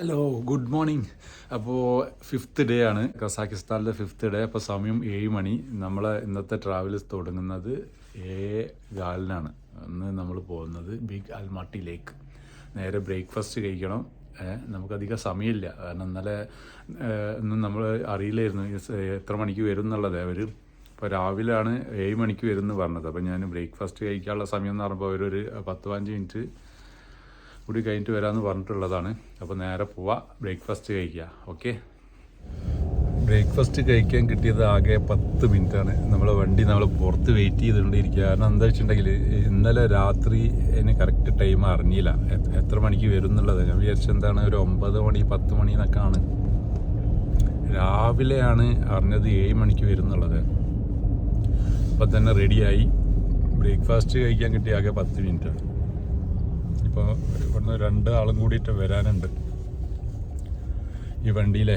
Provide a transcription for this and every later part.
Hello good morning അപ്പോൾ fifth day ആണ്. കസാക്കിസ്ഥാനിലെ ഫിഫ്ത്ത് ഡേ അപ്പോൾ സമയം ഏഴ് മണി. നമ്മളെ ഇന്നത്തെ ട്രാവൽസ് തുടങ്ങുന്നത് ഏ ഗാലിനാണ് അന്ന് നമ്മൾ പോകുന്നത് ബിഗ് അൽമാട്ടി ലേക്ക് നേരെ ബ്രേക്ക്ഫാസ്റ്റ് കഴിക്കണം. നമുക്കധികം സമയമില്ല. കാരണം ഇന്നലെ ഇന്നും നമ്മൾ അറിയില്ലായിരുന്നു എത്ര മണിക്ക് വരും എന്നുള്ളത്. അവർ ഇപ്പോൾ രാവിലെയാണ് ഏഴ് മണിക്ക് വരും എന്ന് പറഞ്ഞത്. അപ്പോൾ ഞാൻ ബ്രേക്ക്ഫാസ്റ്റ് കഴിക്കാനുള്ള സമയം എന്ന് പറയുമ്പോൾ അവരൊരു പത്ത് പതിനഞ്ച് മിനിറ്റ് കൂടി കഴിഞ്ഞിട്ട് വരാമെന്ന് പറഞ്ഞിട്ടുള്ളതാണ്. അപ്പോൾ നേരെ പോവാ ബ്രേക്ക്ഫാസ്റ്റ് കഴിക്കുക ഓക്കെ? ബ്രേക്ക്ഫാസ്റ്റ് കഴിക്കാൻ കിട്ടിയത് ആകെ പത്ത് മിനിറ്റാണ്. നമ്മളെ വണ്ടി നമ്മൾ പുറത്ത് വെയിറ്റ് ചെയ്തുകൊണ്ടിരിക്കുക. കാരണം എന്താ വെച്ചിട്ടുണ്ടെങ്കിൽ ഇന്നലെ രാത്രി അതിന് കറക്റ്റ് ടൈം അറിഞ്ഞില്ല. എത്ര മണിക്ക് വരും എന്നുള്ളത്. ഞാൻ വിചാരിച്ചത് എന്താണ് ഒരു ഒമ്പത് മണി പത്ത് മണി എന്നൊക്കെ ആണ്. രാവിലെയാണ് അറിഞ്ഞത് ഏഴ് മണിക്ക് വരും എന്നുള്ളത്. അപ്പം തന്നെ റെഡിയായി ബ്രേക്ക്ഫാസ്റ്റ് കഴിക്കാൻ കിട്ടിയ ആകെ പത്ത് മിനിറ്റാണ്. അപ്പോൾ ഇവിടുന്ന് രണ്ട് ആളും കൂടിയിട്ട് വരാനുണ്ട്. ഈ വണ്ടിയിലെ.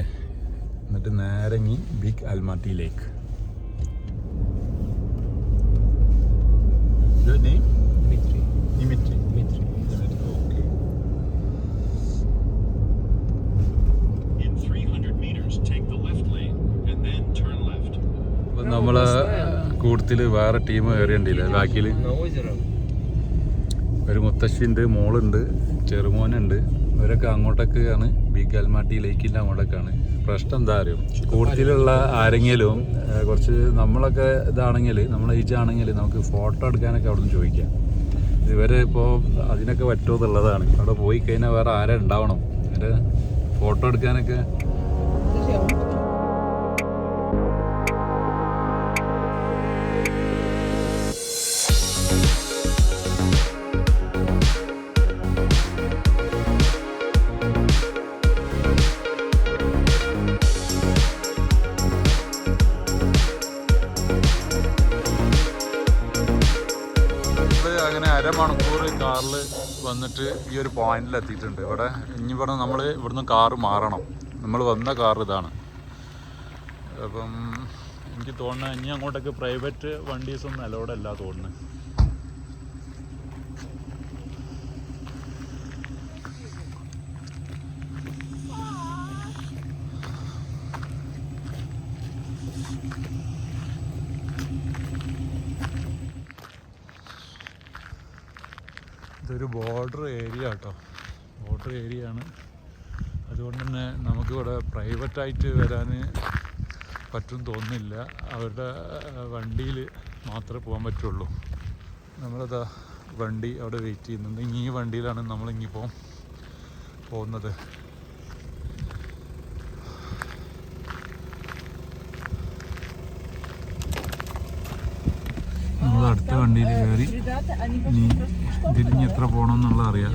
എന്നിട്ട് നേരങ്ങി ബിഗ് അൽമാട്ടി ലേക്ക് നമ്മളെ കൂടുതൽ വേറെ ടീം കയറിയുണ്ടല്ലേ ബാക്കിയിൽ ഒരു മുത്തശ്ശിയുണ്ട് മോളുണ്ട് ചെറുമോനുണ്ട്. ഇവരൊക്കെ അങ്ങോട്ടൊക്കെയാണ് ബി ബിഗ് അൽമാട്ടി ലേക്കിന്റെ അങ്ങോട്ടൊക്കെയാണ്. പ്രശ്നം എന്താ അറിയും? കൂടുതലുള്ള ആരെങ്കിലും കുറച്ച് നമ്മളൊക്കെ ഇതാണെങ്കിൽ നമ്മളെ ഏജാണെങ്കിൽ നമുക്ക് ഫോട്ടോ എടുക്കാനൊക്കെ അവിടെ നിന്ന് ചോദിക്കാം. ഇവരെ ഇപ്പോൾ അതിനൊക്കെ പറ്റുമെന്നുള്ളതാണ് അവിടെ പോയി കഴിഞ്ഞാൽ വേറെ ആരെ ഉണ്ടാവണം? അവരെ ഫോട്ടോ എടുക്കാനൊക്കെ അരമണിക്കൂർ കാറിൽ വന്നിട്ട് ഈ ഒരു പോയിന്റിൽ എത്തിയിട്ടുണ്ട് ഇവിടെ ഇനി ഇവിടെ നമ്മൾ ഇവിടുന്ന് കാറ് മാറണം. നമ്മൾ വന്ന കാർ ഇതാണ്. അപ്പം എനിക്ക് തോന്നുന്നത് ഇനി അങ്ങോട്ടൊക്കെ പ്രൈവറ്റ് വണ്ടീസൊന്നും അലോഡല്ല തോന്നുന്നത് ഇതൊരു ബോർഡർ ഏരിയ കേട്ടോ ബോർഡർ ഏരിയ ആണ് അതുകൊണ്ട് തന്നെ നമുക്കിവിടെ പ്രൈവറ്റായിട്ട് വരാൻ പറ്റും തോന്നുന്നില്ല. അവരുടെ വണ്ടിയിൽ മാത്രമേ പോകാൻ പറ്റുള്ളൂ. നമ്മളതാ വണ്ടി അവിടെ വെയിറ്റ് ചെയ്യുന്നുണ്ട്. ഇനി ഈ വണ്ടിയിലാണ് നമ്മൾ ഇനിയിപ്പോൾ പോകുന്നത്. നമ്മൾ അടുത്ത വണ്ടിയിൽ കയറി ഇതിൽ എത്ര പോകണം എന്നുള്ളത് അറിയാം.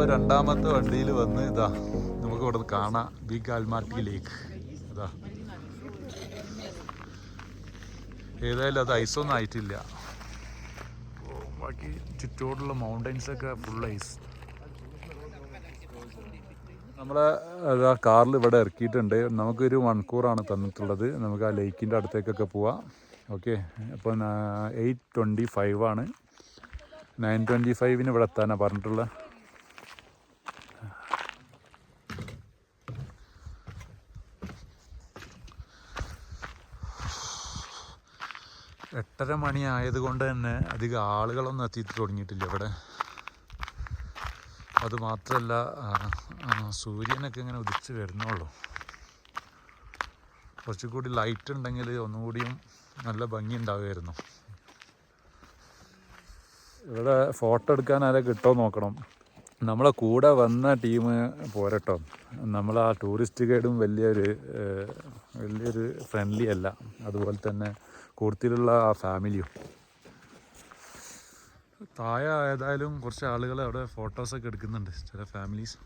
രണ്ടാമത്തെ വണ്ടിയിൽ വന്ന് ഇതാ നമുക്ക് ഇവിടെ കാണാം. ബി ആൽമാർട്ടി ലേക്ക് ഇതാ. ഏതായാലും അത് ഐസൊന്നും ആയിട്ടില്ല. ബാക്കി ചുറ്റോടുള്ള മൗണ്ടൻസൊക്കെ ഫുൾ ഐസ് നമ്മളെ കാറിൽ ഇവിടെ ഇറക്കിയിട്ടുണ്ട്. നമുക്കൊരു മണിക്കൂറാണ് തന്നിട്ടുള്ളത്. നമുക്ക് ആ ലേക്കിന്റെ അടുത്തേക്കൊക്കെ പോവാം. ഓക്കെ. അപ്പോൾ എയ്റ്റ് ട്വന്റി ഫൈവ് ആണ്. നയൻ ട്വന്റി ഫൈവിന് ഇവിടെ എത്താനാണ് പറഞ്ഞിട്ടുള്ളത്. എട്ടര മണി ആയതുകൊണ്ട് തന്നെ അധികം ആളുകളൊന്നും എത്തിയിട്ട് തുടങ്ങിയിട്ടില്ല ഇവിടെ. അത് മാത്രമല്ല ആ, ആ, സൂര്യനൊക്കെ ഇങ്ങനെ ഉദിച്ച് വരുന്നുള്ളൂ. കുറച്ചുകൂടി ലൈറ്റ് ഉണ്ടെങ്കിൽ ഒന്നുകൂടിയും നല്ല ഭംഗി ഉണ്ടാവുമായിരുന്നു. ഇവിടെ ഫോട്ടോ എടുക്കാൻ ആരെ കിട്ടുമോ നോക്കണം. നമ്മളെ കൂടെ വന്ന ടീം പോരട്ടോ. നമ്മൾ ആ ടൂറിസ്റ്റ് ഗൈഡും വലിയൊരു വലിയൊരു ഫ്രണ്ട്ലി അല്ല. അതുപോലെ തന്നെ കൂടുതലുള്ള ആ ഫാമിലിയും താഴെ ഏതായാലും കുറച്ച് ആളുകൾ അവിടെ ഫോട്ടോസൊക്കെ എടുക്കുന്നുണ്ട്. ചില ഫാമിലീസ്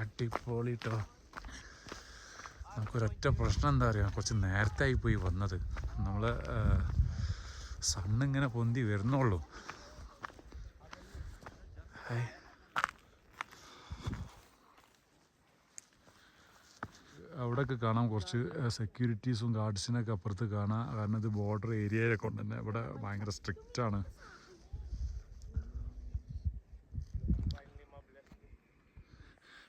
അടിപൊളിട്ടോ നമുക്കൊരൊറ്റ പ്രശ്നം എന്താ പറയുക കുറച്ച് നേരത്തെ ആയി പോയി വന്നത്. നമ്മൾ സണ്ണിങ്ങനെ പൊന്തി വരുന്നുള്ളൂ. അവിടെയൊക്കെ കാണാം കുറച്ച് സെക്യൂരിറ്റീസും ഗാർഡ്സിനൊക്കെ അപ്പുറത്ത് കാണാം. കാരണം ഇത് ബോർഡർ ഏരിയയിലൊക്കെ കൊണ്ട് തന്നെ ഇവിടെ ഭയങ്കര സ്ട്രിക്റ്റ്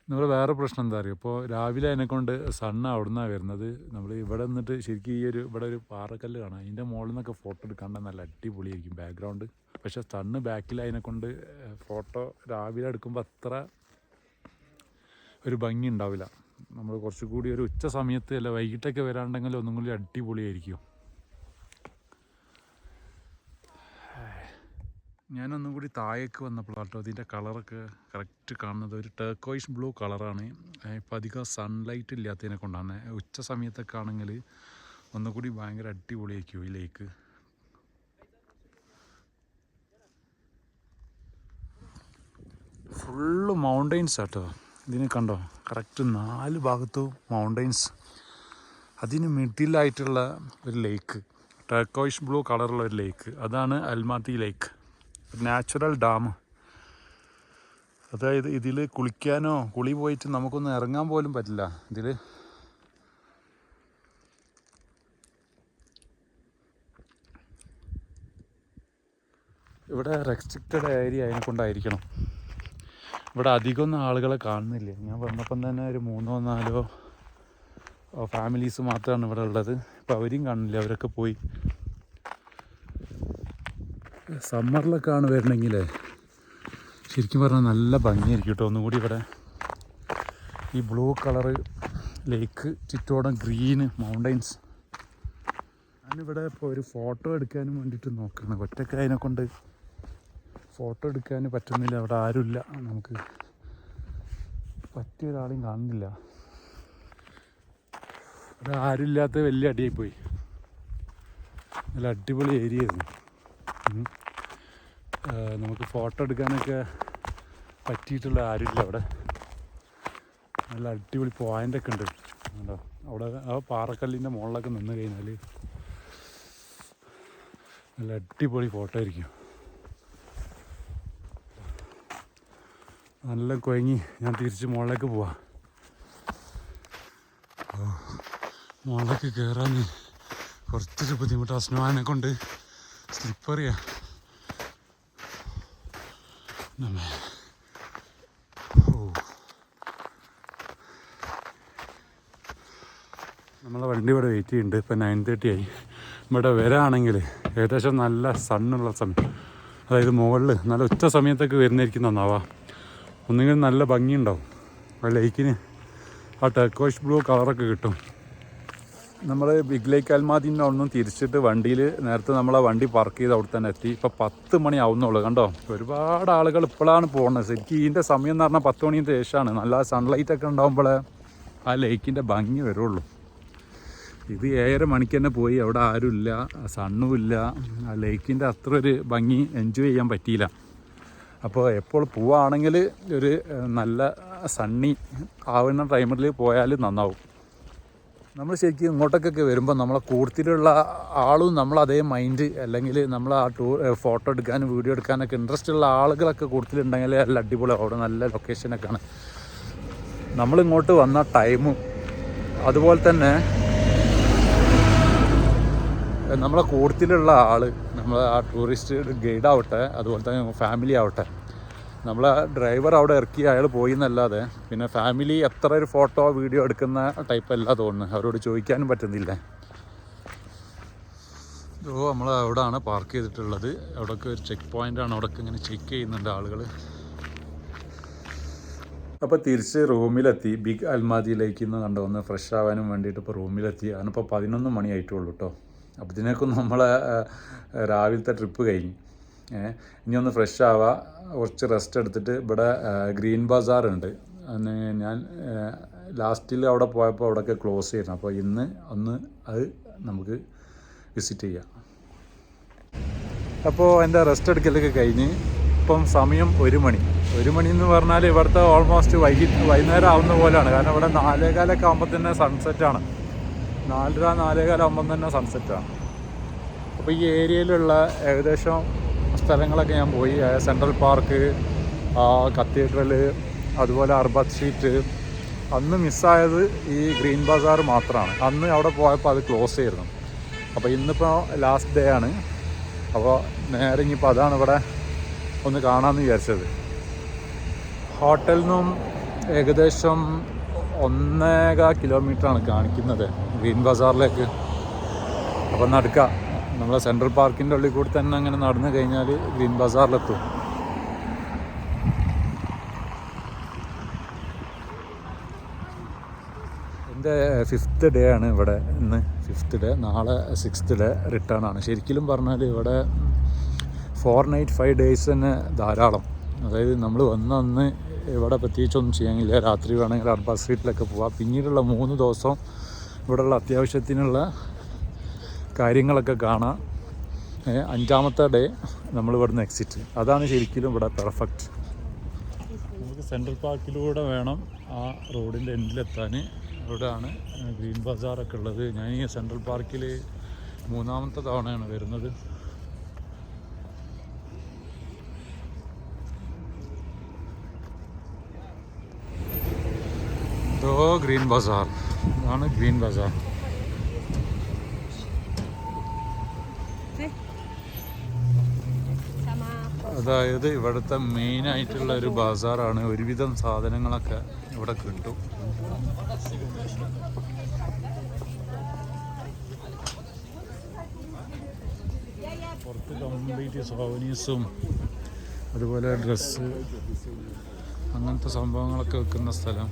നമ്മൾ വേറെ പ്രശ്നം എന്താ അറിയുക ഇപ്പോൾ രാവിലെ അതിനെക്കൊണ്ട് സണ്ണ് അവിടെ നിന്നാണ് വരുന്നത്. നമ്മൾ ഇവിടെ നിന്നിട്ട് ശരിക്കും ഈ ഒരു ഇവിടെ ഒരു പാറക്കല്ല് കാണാം. അതിന്റെ മുകളിൽ നിന്നൊക്കെ ഫോട്ടോ എടുക്കാണ്ട് നല്ല അടിപൊളിയായിരിക്കും ബാക്ക്ഗ്രൗണ്ട്. പക്ഷെ സണ്ണ് ബാക്കിൽ അതിനെക്കൊണ്ട് ഫോട്ടോ രാവിലെ എടുക്കുമ്പോൾ അത്ര ഒരു ഭംഗി ഉണ്ടാവില്ല. നമ്മൾ കുറച്ചുകൂടി ഒരു ഉച്ച സമയത്ത് അല്ല വൈകിട്ടൊക്കെ വരാണ്ടെങ്കിൽ ഒന്നും കൂടി അടിപൊളിയായിരിക്കും. ഞാനൊന്നും കൂടി താഴേക്ക് വന്നപ്പോഴാട്ടോ ഇതിന്റെ കളറൊക്കെ കറക്റ്റ് കാണുന്നത്. ഒരു ടേക്കോയിഷ് ബ്ലൂ കളറാണ്. ഇപ്പം അധികം സൺലൈറ്റ് ഇല്ലാത്തതിനെ കൊണ്ടാണ്. ഉച്ച സമയത്തൊക്കെ ആണെങ്കിൽ ഒന്നുകൂടി ഭയങ്കര അടിപൊളിയായിരിക്കും ഈ ലേക്ക് ഫുള്ള് മൗണ്ടെയ്ൻസ് ആട്ടോ ഇതിനെ കണ്ടോ? കറക്റ്റ് നാല് ഭാഗത്തും മൗണ്ടെയ്ൻസ് അതിന് മിഡിലായിട്ടുള്ള ഒരു ലേക്ക് ടർക്കോയിഷ് ബ്ലൂ കളറുള്ള ഒരു ലേക്ക് അതാണ് അൽമാത്തി ലേക്ക് നാച്ചുറൽ ഡാം. അതായത് ഇതിൽ കുളിക്കാനോ കുളി പോയിട്ട് നമുക്കൊന്ന് ഇറങ്ങാൻ പോലും പറ്റില്ല. ഇതിൽ ഇവിടെ റെസ്ട്രിക്റ്റഡ് ഏരിയ അതിനെ കൊണ്ടായിരിക്കണം. ഇവിടെ അധികമൊന്നും ആളുകളെ കാണുന്നില്ല. ഞാൻ വന്നപ്പം തന്നെ ഒരു മൂന്നോ നാലോ ഫാമിലീസ് മാത്രമാണ് ഇവിടെ ഉള്ളത്. ഇപ്പോൾ അവരെയും കാണുന്നില്ല. അവരൊക്കെ പോയി. സമ്മറിലൊക്കെ ആണ് വരണമെങ്കിൽ ശരിക്കും പറഞ്ഞാൽ നല്ല ഭംഗിയായിരിക്കും കേട്ടോ ഒന്നുകൂടി ഇവിടെ. ഈ ബ്ലൂ കളറ് ലേക്ക് ചുറ്റോടം ഗ്രീന് മൗണ്ടൈൻസ്. ഞാനിവിടെ ഇപ്പോൾ ഒരു ഫോട്ടോ എടുക്കാനും വേണ്ടിയിട്ട് നോക്കണം ഒറ്റയ്ക്ക് അതിനെ കൊണ്ട് ഫോട്ടോ എടുക്കാൻ പറ്റുന്നില്ല. അവിടെ ആരുമില്ല. നമുക്ക് പറ്റിയ ഒരാളെയും കാണുന്നില്ല. അവിടെ ആരുമില്ലാത്ത വലിയ അടിയായിപ്പോയി. നല്ല അടിപൊളി ഏരിയ ആയിരുന്നു. നമുക്ക് ഫോട്ടോ എടുക്കാനൊക്കെ പറ്റിയിട്ടുള്ള ആരുമില്ല അവിടെ. നല്ല അടിപൊളി പോയിന്റൊക്കെ ഉണ്ട്. കണ്ടോ? അവിടെ ആ പാറക്കല്ലിന്റെ മുകളിലൊക്കെ നിന്ന് കഴിഞ്ഞാൽ നല്ല അടിപൊളി ഫോട്ടോ ആയിരിക്കും. നല്ല കുഴങ്ങി ഞാൻ തിരിച്ച് മുകളിലേക്ക് പോവാം. മുകളിലേക്ക് കയറാൻ കുറച്ചൊരു ബുദ്ധിമുട്ട്. അസ്നവാനെ കൊണ്ട് സ്ലിപ്പറിയാ നമ്മെ. man. നമ്മളെ വണ്ടി ഇവിടെ വെയിറ്റ് ചെയ്യുന്നുണ്ട് ഇപ്പം നയൻ തേർട്ടി ആയി. ഇവിടെ വരാണെങ്കിൽ ഏകദേശം നല്ല സണ്ണുള്ള സമയം. അതായത് മുകളിൽ നല്ല ഉച്ച സമയത്തൊക്കെ വരുന്നതായിരിക്കും നന്നാവാ. ഒന്നെങ്കിലും നല്ല ഭംഗിയുണ്ടാവും. ആ ലേക്കിന് ആ ടെക്കോഷ് ബ്ലൂ കളറൊക്കെ കിട്ടും. നമ്മൾ ബിഗ് ലേക്ക് അൽമാദിന്റെ ഒന്നും തിരിച്ചിട്ട് വണ്ടിയിൽ നേരത്തെ നമ്മൾ ആ വണ്ടി പാർക്ക് ചെയ്ത് അവിടെ തന്നെ എത്തി. ഇപ്പോൾ പത്ത് മണി ആവുന്നുള്ളൂ കണ്ടോ? ഒരുപാട് ആളുകൾ ഇപ്പോഴാണ് പോകുന്നത് ശരിക്കും ഇതിന്റെ സമയം എന്ന് പറഞ്ഞാൽ പത്ത് മണിന്റെ ശേഷമാണ് നല്ല സൺലൈറ്റ് ഒക്കെ ഉണ്ടാകുമ്പോൾ ആ ലേക്കിന്റെ ഭംഗി വരുള്ളൂ. ഇത് ഏഴര മണിക്ക് തന്നെ പോയി. അവിടെ ആരുമില്ല സണ്ണും ഇല്ല ആ ലേക്കിന്റെ അത്ര ഒരു ഭംഗി എൻജോയ് ചെയ്യാൻ പറ്റിയില്ല. അപ്പോൾ എപ്പോൾ പോവുകയാണെങ്കിൽ ഒരു നല്ല സണ്ണി ആവുന്ന ടൈമിൽ പോയാൽ നന്നാവും. നമ്മൾ ശരിക്കും ഇങ്ങോട്ടൊക്കെ വരുമ്പോൾ നമ്മളെ കൂടുതലുള്ള ആളും നമ്മൾ അതേ മൈൻഡ് അല്ലെങ്കിൽ നമ്മൾ ആ ടൂർ ഫോട്ടോ എടുക്കാനും വീഡിയോ എടുക്കാനൊക്കെ ഇൻട്രസ്റ്റ് ഉള്ള ആളുകളൊക്കെ കൂടുതലുണ്ടെങ്കിൽ നല്ല അടിപൊളി അവിടെ നല്ല ലൊക്കേഷനൊക്കെയാണ് നമ്മളിങ്ങോട്ട് വന്ന ടൈമും അതുപോലെ തന്നെ നമ്മളെ കൂട്ടത്തിലുള്ള ആൾ നമ്മൾ ആ ടൂറിസ്റ്റ് ഗൈഡ് ആവട്ടെ അതുപോലെ തന്നെ ഫാമിലി ആവട്ടെ നമ്മളെ ഡ്രൈവർ അവിടെ ഇറക്കി അയാൾ പോയി എന്നല്ലാതെ പിന്നെ ഫാമിലി എത്ര ഒരു ഫോട്ടോ വീഡിയോ എടുക്കുന്ന ടൈപ്പ് അല്ല തോന്നുന്നു. അവരോട് ചോദിക്കാനും പറ്റുന്നില്ല. ഓ നമ്മൾ അവിടെയാണ് പാർക്ക് ചെയ്തിട്ടുള്ളത്. അവിടെയൊക്കെ ഒരു ചെക്ക് പോയിന്റാണ് അവിടെയൊക്കെ ഇങ്ങനെ ചെക്ക് ചെയ്യുന്നുണ്ട് ആളുകൾ അപ്പോൾ തിരിച്ച് റൂമിലെത്തി. ബിഗ് അൽമാദിയിലേക്ക് ഇന്ന് കണ്ടു. ഫ്രഷ് ആവാനും വേണ്ടിയിട്ട് ഇപ്പോൾ റൂമിലെത്തി. അതിനിപ്പോൾ പതിനൊന്ന് മണി ആയിട്ടുള്ളൂ കേട്ടോ അപ്പോൾ ഇതിനൊക്കെ നമ്മളെ രാവിലത്തെ ട്രിപ്പ് കഴിഞ്ഞു. ഇനി ഒന്ന് ഫ്രഷ് ആവുക കുറച്ച് റെസ്റ്റ് എടുത്തിട്ട് ഇവിടെ ഗ്രീൻ അന്ന് ഞാൻ ലാസ്റ്റിൽ അവിടെ പോയപ്പോൾ അവിടെയൊക്കെ ക്ലോസ് ചെയ്യണം അപ്പോൾ ഇന്ന് ഒന്ന് അത് നമുക്ക് വിസിറ്റ് ചെയ്യാം. അപ്പോൾ എന്റെ റെസ്റ്റ് എടുക്കലൊക്കെ കഴിഞ്ഞ് ഇപ്പം സമയം ഒരു മണി. ഒരു മണി എന്ന് പറഞ്ഞാൽ ഇവിടുത്തെ ഓൾമോസ്റ്റ് വൈകി വൈകുന്നേരം ആവുന്ന പോലെയാണ്. കാരണം ഇവിടെ നാലേകാലൊക്കെ ആകുമ്പോൾ തന്നെ സൺസെറ്റാണ് നാലര നാലേകാലാകുമ്പം തന്നെ സൺസെറ്റാണ് അപ്പോൾ ഈ ഏരിയയിലുള്ള ഏകദേശം സ്ഥലങ്ങളൊക്കെ ഞാൻ പോയി. സെൻട്രൽ പാർക്ക് കത്തീഡ്രൽ അതുപോലെ അർബത് സ്ട്രീറ്റ് അന്ന് മിസ്സായത് ഈ ഗ്രീൻ ബസാർ മാത്രമാണ് അന്ന് അവിടെ പോയപ്പോൾ അത് ക്ലോസ് ചെയ്തിരുന്നു അപ്പോൾ ഇന്നിപ്പോൾ ലാസ്റ്റ് ഡേ ആണ്. അപ്പോൾ നേരെ ഇനിയിപ്പോൾ അതാണ് ഇവിടെ ഒന്ന് കാണാമെന്ന് വിചാരിച്ചത്. ഹോട്ടലിൽ നിന്നും ഏകദേശം ഒന്നേകാ കിലോമീറ്ററാണ് കാണിക്കുന്നത് ഗ്രീൻ ബസാറിലേക്ക് അപ്പോൾ നടക്കുക നമ്മളെ സെൻട്രൽ പാർക്കിന്റെ ഉള്ളിൽ കൂടി തന്നെ അങ്ങനെ നടന്നു കഴിഞ്ഞാൽ ഗ്രീൻ ബസാറിലെത്തും. എന്റെ ഫിഫ്ത്ത് ഡേ ആണ് ഇവിടെ ഇന്ന്. ഫിഫ്ത്ത് ഡേ നാളെ സിക്സ്ത് ഡേ റിട്ടേൺ ആണ്. ശരിക്കും പറഞ്ഞാൽ ഇവിടെ ഫോർ നൈറ്റ് ഫൈവ് ഡേയ്സ് തന്നെ ധാരാളം. അതായത് നമ്മൾ വന്നന്ന് ഇവിടെ പ്രത്യേകിച്ചൊന്നും ചെയ്യാനില്ല. രാത്രി വേണമെങ്കിൽ അർബാ സ്ട്രീറ്റിലൊക്കെ പോവാം. പിന്നീടുള്ള മൂന്ന് ദിവസം ഇവിടെയുള്ള അത്യാവശ്യത്തിനുള്ള കാര്യങ്ങളൊക്കെ കാണാം. അഞ്ചാമത്തെ ഡേ നമ്മൾ ഇവിടുന്ന് എക്സിറ്റ് അതാണ് ശരിക്കും ഇവിടെ പെർഫെക്റ്റ് നമുക്ക് സെൻട്രൽ പാർക്കിലൂടെ വേണം ആ റോഡിന്റെ എൻഡിലെത്താൻ അവിടെയാണ് ഗ്രീൻ ബസാറൊക്കെ ഉള്ളത്. ഞാൻ ഈ സെൻട്രൽ പാർക്കിൽ മൂന്നാമത്തെ തവണയാണ് വരുന്നത്. ഗ്രീൻ ബസാർ ഇതാണ് ഗ്രീൻ ബസാർ അതായത് ഇവിടുത്തെ മെയിൻ ആയിട്ടുള്ള ഒരു ബസാറാണ്. ഒരുവിധം സാധനങ്ങളൊക്കെ ഇവിടെ കിട്ടും. പുറത്ത് കംപ്ലീറ്റ് സോവനീസും അതുപോലെ ഡ്രസ്സ് അങ്ങനത്തെ സംഭവങ്ങളൊക്കെ വെക്കുന്ന സ്ഥലം.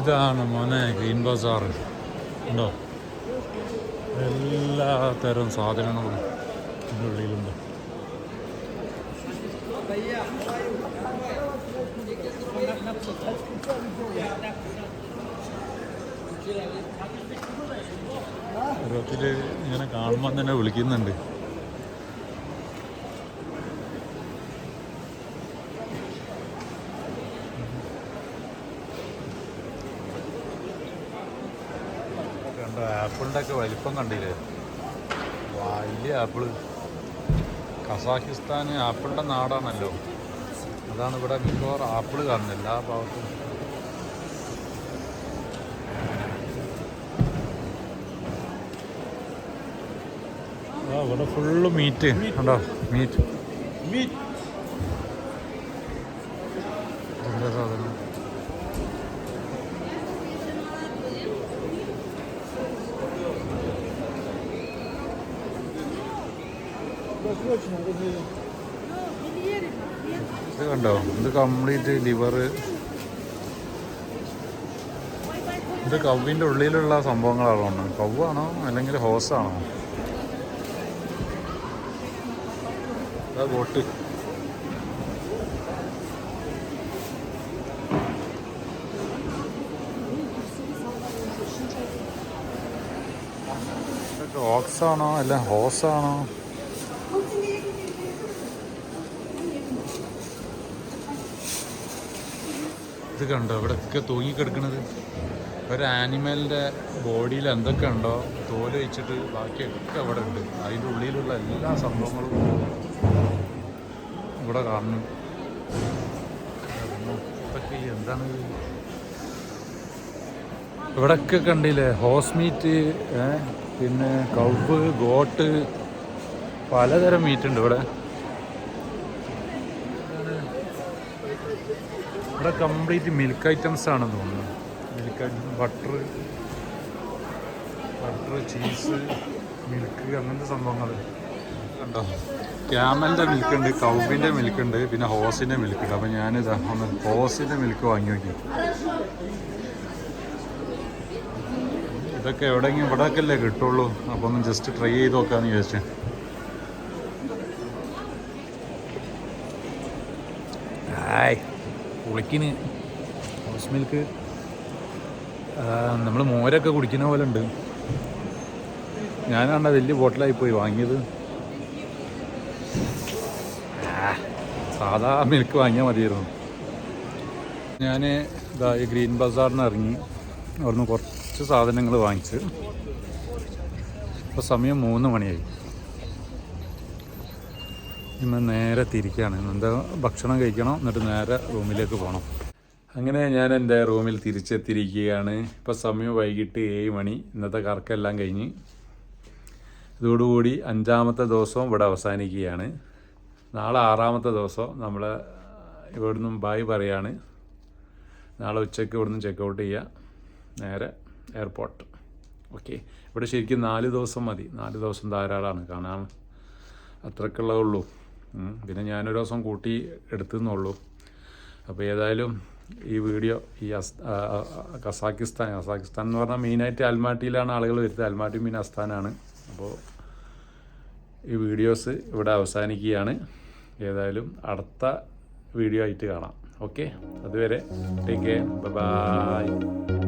ഇതാണ് മോനെ ഗ്രീൻ ബസാർ. ഉണ്ടോ? എല്ലാ തരം സാധനങ്ങളും ഇതിന്റെ ഉള്ളിലുണ്ട്. ഇങ്ങനെ കാണുമ്പോൾ തന്നെ വിളിക്കുന്നുണ്ട് കണ്ടോ ആപ്പിളിന്റെ ഒക്കെ വലിപ്പം കണ്ടില്ലേ? വലിയ ആപ്പിൾ കസാഖിസ്ഥാൻ ആപ്പിളിന്റെ നാടാണല്ലോ. അതാണ് ഇവിടെ മിക്കവാറും ആപ്പിൾ കാണുന്നത് എല്ലാ ഭാഗത്തും. ഇവിടെ ഫുള്ള് മീറ്റ് ഉണ്ടോ മീറ്റ് എന്താ ഇത് കണ്ടോ? ഇത് കംപ്ലീറ്റ് ലിവർ ഇത് കവിന്റെ ഉള്ളിലുള്ള സംഭവങ്ങളാണോ? കവ്വാണോ അല്ലെങ്കിൽ ഹോസാണോ? അതാ ബോട്ട്. ഓക്സാണോ? അല്ല ഹോസാണോ? ഇത് കണ്ടോ? ഇവിടെയൊക്കെ തൂങ്ങിക്കിടക്കണത്. ഒരു ആനിമലിന്റെ ബോഡിയിൽ എന്തൊക്കെ ഉണ്ടോ തോൽ വെച്ചിട്ട് ബാക്കിയൊക്കെ അവിടെ ഉണ്ട്. അതിന്റെ ഉള്ളിലുള്ള എല്ലാ സംഭവങ്ങളും ഇവിടെ കാണുന്നു. ഇതൊക്കെ എന്താണ്? ഇവിടൊക്കെ കണ്ടില്ലേ? ഹോസ്മീറ്റ് പിന്നെ കവ് ഗോട്ട് പലതരം മീറ്റ് ഉണ്ട് ഇവിടെ. ഇവിടെ കംപ്ലീറ്റ് മിൽക്ക് ഐറ്റംസ് ആണെന്ന് തോന്നുന്നു. Milk butter butter cheese milk അങ്ങനത്തെ സംഭവങ്ങൾ കണ്ടോ? ക്യാമലിന്റെ മിൽക്ക് ഉണ്ട് കൗബിന്റെ മിൽക്ക് ഉണ്ട് പിന്നെ ഹോസിന്റെ മിൽക്ക് ഉണ്ട്. അപ്പം ഞാനിത് ഒന്ന് ഹോസിന്റെ മിൽക്ക് വാങ്ങി നോക്കി. ഇതൊക്കെ എവിടെയെങ്കിലും ഇവിടെയൊക്കെ അല്ലേ കിട്ടുള്ളൂ. അപ്പോൾ ഒന്ന് ജസ്റ്റ് ട്രൈ ചെയ്ത് നോക്കാമെന്ന് ചോദിച്ചു ആയ് കുളിക്കിന് ഹൗസ് മിൽക്ക് നമ്മൾ മോരൊക്കെ കുടിക്കുന്ന പോലെ ഉണ്ട് ഞാനാണ് വലിയ ബോട്ടിലായി പോയി വാങ്ങിയത്. സാധാ മിൽക്ക് വാങ്ങിയാൽ മതിയായിരുന്നു. ഞാൻ ഇതാ ഈ ഗ്രീൻ ബസാറിന് ഇറങ്ങി. അവിടുന്ന് കുറച്ച് സാധനങ്ങൾ വാങ്ങിച്ച്. ഇപ്പോൾ സമയം മൂന്ന് മണിയായി. ഇന്ന് നേരെ തിരിക്കുകയാണ് എന്താ ഭക്ഷണം കഴിക്കണം? എന്നിട്ട് നേരെ റൂമിലേക്ക് പോകണം അങ്ങനെ ഞാൻ എന്റെ റൂമിൽ തിരിച്ചെത്തിയിരിക്കുകയാണ്. ഇപ്പോൾ സമയം വൈകിട്ട് ഏഴ് മണി. ഇന്നത്തെ കറക്കെല്ലാം കഴിഞ്ഞ് ഇതോടുകൂടി അഞ്ചാമത്തെ ദിവസവും ഇവിടെ അവസാനിക്കുകയാണ്. നാളെ ആറാമത്തെ ദിവസം നമ്മൾ ഇവിടുന്ന് ബായ് പറയാണ്. നാളെ ഉച്ചയ്ക്ക് ഇവിടുന്ന് ചെക്കൗട്ട് ചെയ്യുക നേരെ എയർപോർട്ട് ഓക്കെ ഇവിടെ ശരിക്കും നാല് ദിവസം മതി. നാല് ദിവസം ധാരാളമാണ് കാണാൻ അത്രക്കുള്ളേ ഉള്ളൂ. ഉം. പിന്നെ ഞാനൊരു ദിവസം കൂട്ടി എടുത്തുന്നുള്ളൂ. അപ്പോൾ ഏതായാലും ഈ വീഡിയോ ഈ കസാക്കിസ്ഥാൻ കസാക്കിസ്ഥാൻ എന്ന് പറഞ്ഞാൽ മെയിനായിട്ട് അൽമാട്ടിയിലാണ് ആളുകൾ വരുന്നത്. അൽമാട്ടി മീൻ അസ്ഥാനാണ്. അപ്പോൾ ഈ വീഡിയോസ് ഇവിടെ അവസാനിക്കുകയാണ്. ഏതായാലും അടുത്ത വീഡിയോ ആയിട്ട് കാണാം. ഓക്കെ? അതുവരെ ടേക്ക് കെയർ. ബൈ.